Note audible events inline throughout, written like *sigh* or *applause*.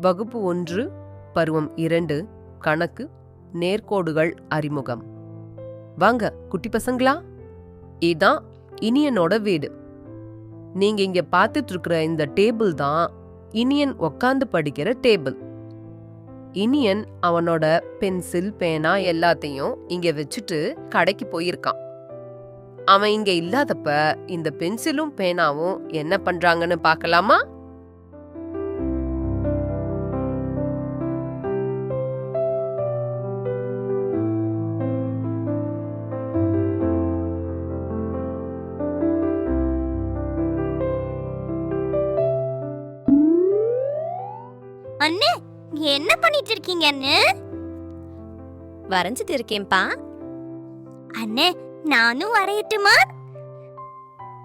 வகுப்பு ஒன்று பருவம் இரண்டு கணக்கு நேர்கோடுகள் அறிமுகம். வாங்க குட்டி பசங்களா? இதான் இனியனோட வீடு. நீங்க இங்க பார்த்துட்டு இருக்கிற இந்த டேபிள் தான் இனியன் உக்காந்து படிக்கிற டேபிள். இனியன் அவனோட பென்சில் பேனா எல்லாத்தையும் இங்க வச்சுட்டு கடைக்கு போயிருக்கான். அவன் இங்க இல்லாதப்ப இந்த பென்சிலும் பேனாவும் என்ன பண்றாங்கன்னு பார்க்கலாமா? அண்ணே என்ன பண்ணிட்டு இருக்கீங்க அண்ணே வரைஞ்சிட்டு இருக்கேன்பா அண்ணே நானும் வரையட்டுமா?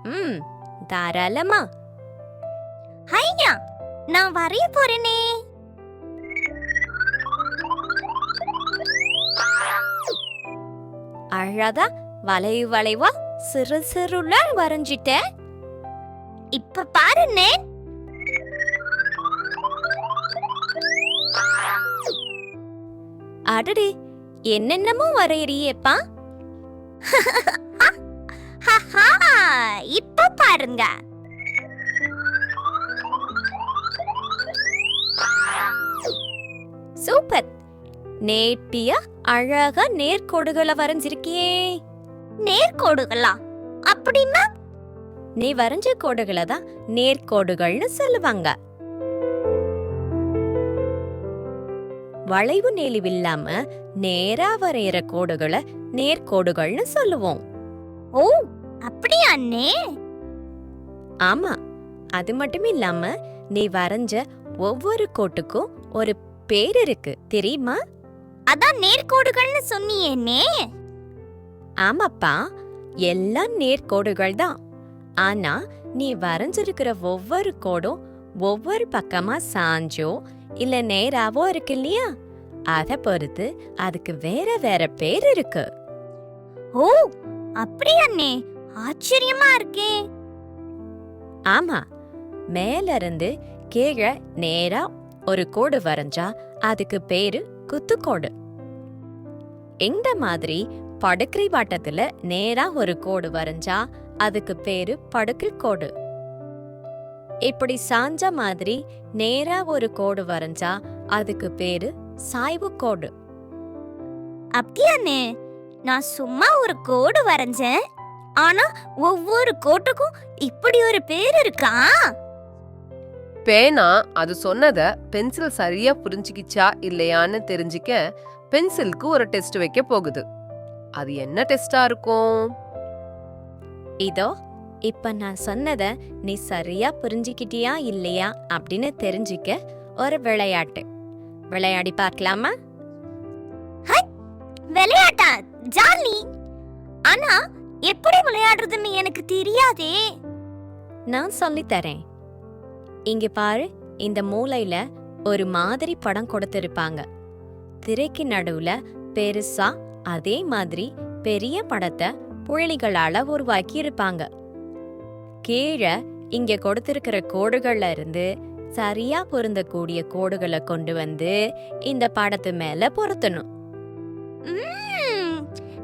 ம் தாராளமா. ஐயா நான் வரைய போறேனே. அழகா வளைவு வளைவா சிறு சிறுல வரைஞ்சிட்ட இப்ப பாருண்ணே. அடடி என்னென்னமோ வரையறியேப்பா. இப்ப பாருங்க. சூப்பர். நேர்த்தியா அழகா நேர்கோடுகளை வரைஞ்சிருக்கியே. நேர்கோடுகளா? அப்படின்னா? நீ வரைஞ்ச கோடுகளை தான் நேர்கோடுகள்னு சொல்லுவாங்க. வளைவு நெளிவு இல்லாம நேரா வரைகிற கோடுகளை நேர்கோடுகள்னு சொல்லுவோம். ஓ அப்படியா அண்ணே? ஆமா அது மட்டும் இல்லாம நீ வரைஞ்ச ஒவ்வொரு கோட்டுக்கும் ஒரு பேர் இருக்கு தெரியுமா? அதான் நேர்கோடுகள்னு சொன்னியேனே ஆமாப்பா எல்லாம் நேர்கோடுகள் தான். ஆனா நீ வரைஞ்சிருக்கிற ஒவ்வொரு கோடும் ஒவ்வொரு பக்கமா சாஞ்சோ இல்ல நேராவோ இருக்கு இல்லையா? அத பொறுத்து அதுக்கு வேற வேற பேர் இருக்கு. ஓ அப்படியா அண்ணே ஆச்சரியமா இருக்கே. ஆமா. மேல இருந்து கீழே நேரா ஒரு கோடு வரைஞ்சா அதுக்கு பேரு குத்துக்கோடு. இந்த மாதிரி படுக்கை வாட்டத்துல நேரா ஒரு கோடு வரைஞ்சா அதுக்கு பேரு படுக்கை கோடு இப்படி சாஞ்ச மாதிரி நேரா ஒரு கோடு வரைஞ்சா அதுக்கு பேரு சாய்வு கோடு. அப்படியாண்ணே. நான் சும்மா ஒரு கோடு வரைஞ்சேன். ஆனா ஒவ்வொரு கோட்டுக்கும் இப்படி ஒரு பேர் இருக்கா? பேனா அது சொன்னத பென்சில் சரியா புரிஞ்சுக்கிச்சா இல்லையான்னு தெரிஞ்சுக்க பென்சிலுக்கு ஒரு டெஸ்ட் வைக்க போகுது. அது என்ன டெஸ்டா இருக்கும்? இதோ இப்ப நான் சொன்னத நீ சரியா புரிஞ்சுக்கிட்டியா இல்லையா அப்படின்னு தெரிஞ்சுக்க ஒரு விளையாட்டு. விளையாடி பார்க்கலாமா? விளையாட்டா? ஜாலி! ஆனா எப்படி விளையாடுறதுன்னு எனக்கு தெரியாதே. நான் சொல்லித் தரேன். இங்க பாரு இந்த மூலையில ஒரு மாதிரி படம் கொடுத்திருப்பாங்க. திரைக்கு நடுவுல பெருசா அதே மாதிரி பெரிய படத்தை புள்ளிகளால உருவாக்கி இருப்பாங்க கீழே இங்க கொடுத்திருக்கிற கோடுகள்ல இருந்து சரியா பொருந்தக்கூடிய கோடுகளை கொண்டு வந்து இந்த படத்து மேல பொருத்தணும்.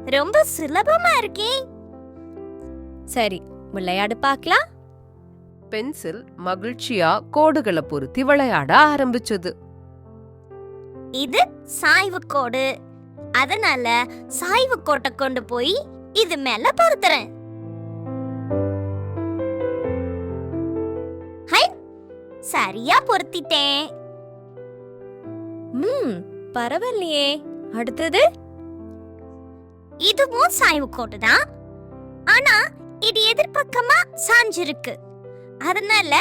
ரொம்ப சுலபமா இருக்கே. சரி விளையாடு பார்க்கலாம். பென்சில் மகிழ்ச்சியா கோடுகளை பொருத்தி விளையாட ஆரம்பிச்சது. இது சாய்வு கோடு. அதனால சாய்வு கோட்டை கொண்டு போய் இது மேல பொருத்துறேன். சரியா பொருத்திட்டேன். ம் பரவாயில்லையே. அடுத்தது? இதுவும் சாய்வு கோடு தான். ஆனா இது எதிர்பக்கமா சாஞ்சிருக்கு. அதனால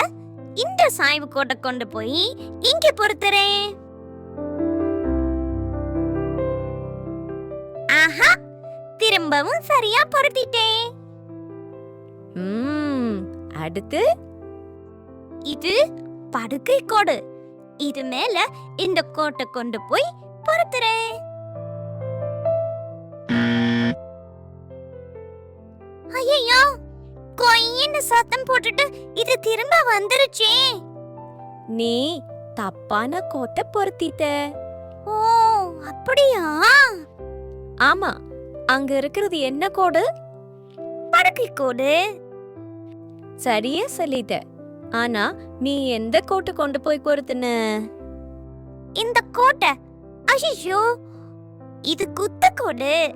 இந்த சாய்வு கோட்டை கொண்டு போய் இங்க பொருத்துறேன். ஆஹா திரும்பவும் சரியா பொருத்திட்டேன். அடுத்து? இது படுக்கை கோடு. இது மேல இந்த கோட்டை கொண்டு போய் பொருத்துறேன் ஐயோ கொய்ன்னு சத்தம் போட்டுட்டு இது திரும்ப வந்துருச்சே. நீ தப்பான கோட்டை பொருத்திட்ட. ஓ அப்படியா? ஆமா அங்க இருக்கிறது என்ன கோடு? படுக்கை கோடு. சரியா சொல்லிட்ட. ஆனா நீ எந்த கோட்டு கொண்டு போய் பொருத்துன இந்த கோட்டை? அய்யோ இது குத்த கோடு.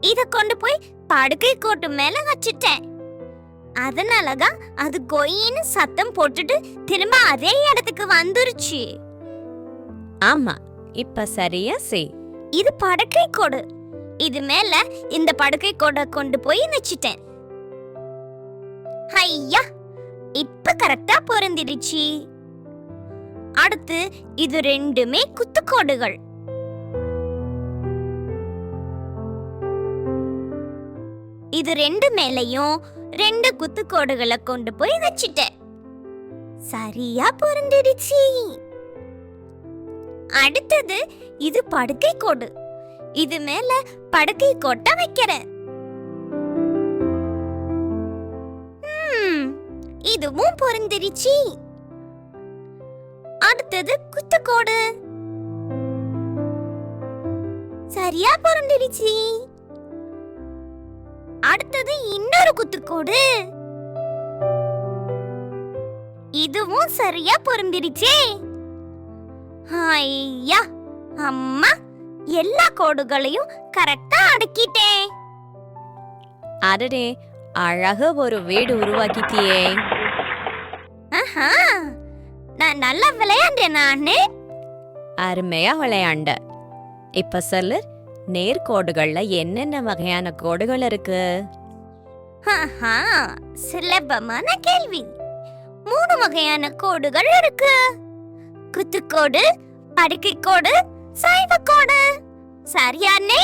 இத கொண்டு போய் படுக்கை கோட்டு மேல வச்சிட்டேன். அதனாலதான் அது கொயின்னு சத்தம் போட்டுட்டு திரும்ப அதே இடத்துக்கு வந்துருச்சு. ஆமா இப்ப சரியா செய். இது படுக்கை கோடு. இது மேல இந்த படுக்கை கோடை கொண்டு போய் வச்சிட்டேன். ஐயா! இப்ப கரெக்டா பொருந்திடுச்சு. அடுத்து இது ரெண்டுமே குத்துக்கோடுகள். இது ரெண்டு மேலையும் ரெண்டு குத்துக்கோடுகளை கொண்டு போய் வச்சிட்டேன் சரியா பொருந்திடுச்சு. அடுத்தது இது படுக்கை கோடு இது மேல படுக்கை கோட்டை வைக்கிறேன் இதுவும் பொருந்திருச்சு. அடுத்தது குத்துக்கோடு. சரியா பொருந்திருச்சு. அடுத்தது இன்னொரு குத்துக்கோடு. இதுவும் சரியா பொருந்திருச்சே. ஐயா அம்மா எல்லா கோடுகளையும் கரெக்டா அடக்கிட்டேன். அடடே அழகா ஒரு வீடு உருவாக்கிட்டியே ஆஹா நான் நல்லா விளையாண்டேன் நானு அருமையா விளையாண்ட. இப்ப சொல்லு நேர்கோடுகள்ல என்னென்ன வகையான கோடுகள் இருக்கு? ஆஹா சுலபமான கேள்வி. மூணு வகையான கோடுகள் இருக்கு. குத்துக்கோடு படுக்கை கோடு சாய்வு கோடு சரியானே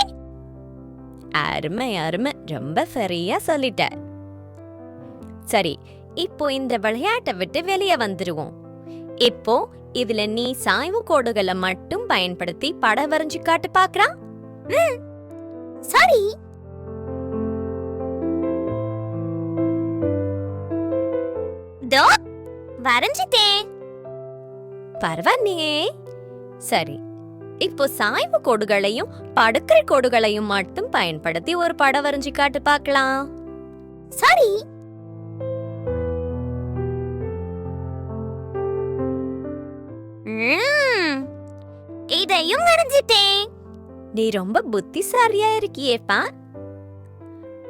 அருமை அருமை. ரொம்ப சரியா சொல்லிட்ட. சரி இப்போ இந்த விளையாட்டை விட்டு வெளியே வந்துருவோம். இப்போ இதுல நீ சாய்வு கோடுகளை மட்டும் பயன்படுத்தி படம் வரைஞ்சு காட்டு பாக்குறா? சரி. தோ வரைஞ்சிட்டேன். பரவாயில்லையே. சரி இப்போ சாய்வு கோடுகளையும் படுக்கை கோடுகளையும் மட்டும் பயன்படுத்தி ஒரு படம் வரைஞ்சு காட்டு பார்க்கலாம். சரி. இதையும் வரைஞ்சிட்டேன். நீ ரொம்ப புத்திசாலியா இருக்கியேப்பா.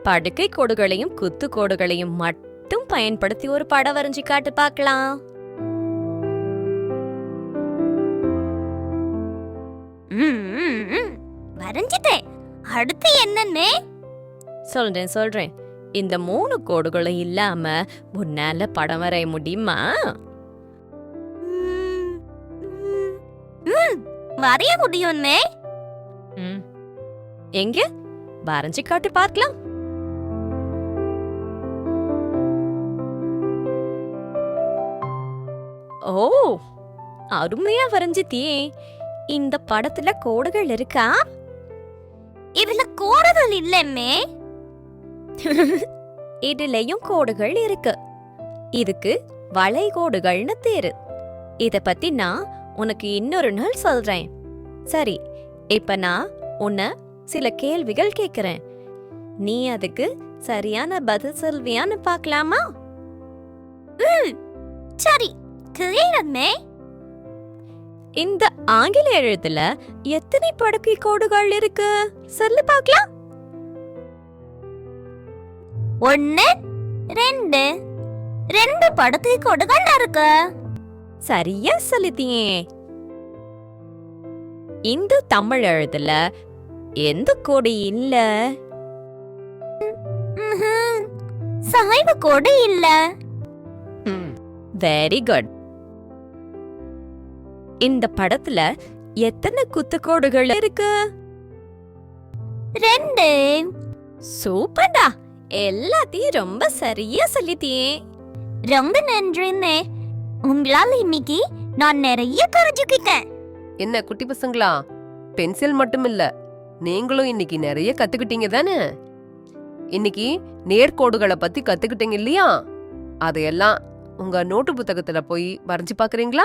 படுக்கை கோடுகளையும் குத்து கோடுகளையும் மட்டும் பயன்படுத்தி ஒரு படம் வரைஞ்சு காட்டு பார்க்கலாம். வரைஞ்சிட்டேன். அடுத்து என்னன்னு? சொல்றேன் சொல்றேன். இந்த மூணு கோடுகளும் இல்லாம உன்னால படம் வரைய முடியுமா? வரைய முடியும்னே? ம். எங்க? வரைஞ்சு காட்டு பார்க்கலாம். ஓ அருமையா வரைஞ்சிட்டியே. இந்த படத்துல கோடுகள் இருக்கா? இதுல கோடுகள் இல்லமே *laughs* இதுலயும் கோடுகள் இருக்கு. இதுக்கு வளைகோடுகள்னு தேரு. இத பத்தி நான் உனக்கு இன்னொரு நாள் சொல்றேன். சரி இப்ப நான் உன்னை சில கேள்விகள் கேக்குறேன். நீ அதுக்கு சரியான பதில் சொல்வியான்னு பார்க்கலாமா சரி கிளியரமே இந்த ஆங்கில எழுத்துல எத்தனை படுக்கை கோடுகள் இருக்கு? சொல்லு பார்க்கலாம். ஒன்னு ரெண்டு. ரெண்டு படுக்கை கோடுகள் இருக்கு. சரியா சொல்லிட்டியே. இந்த தமிழ் எழுத்துல எந்த கோடு இல்ல. சாய்வு கோடு இல்ல. வெரி குட் இந்த படத்துல எத்தனை குத்துக்கோடுகள் இருக்கு? ரெண்டு. சூப்பர்டா. எல்லாத்தையும் ரொம்ப சரியா சொல்லிட்டியே. ரொம்ப நன்றிண்ணே உங்களால இன்னைக்கு நான் நிறைய தெரிஞ்சுக்கிட்டேன். என்ன குட்டி பசங்களா? பென்சில் மட்டும் இல்ல நீங்களும் இன்னைக்கு நிறைய கத்துக்கிட்டீங்க தானே? இன்னைக்கு நேர்கோடுகளை பத்தி கத்துக்கிட்டீங்க இல்லையா? அதையெல்லாம் உங்க நோட்டு புத்தகத்துல போய் வரைஞ்சு பாக்குறீங்களா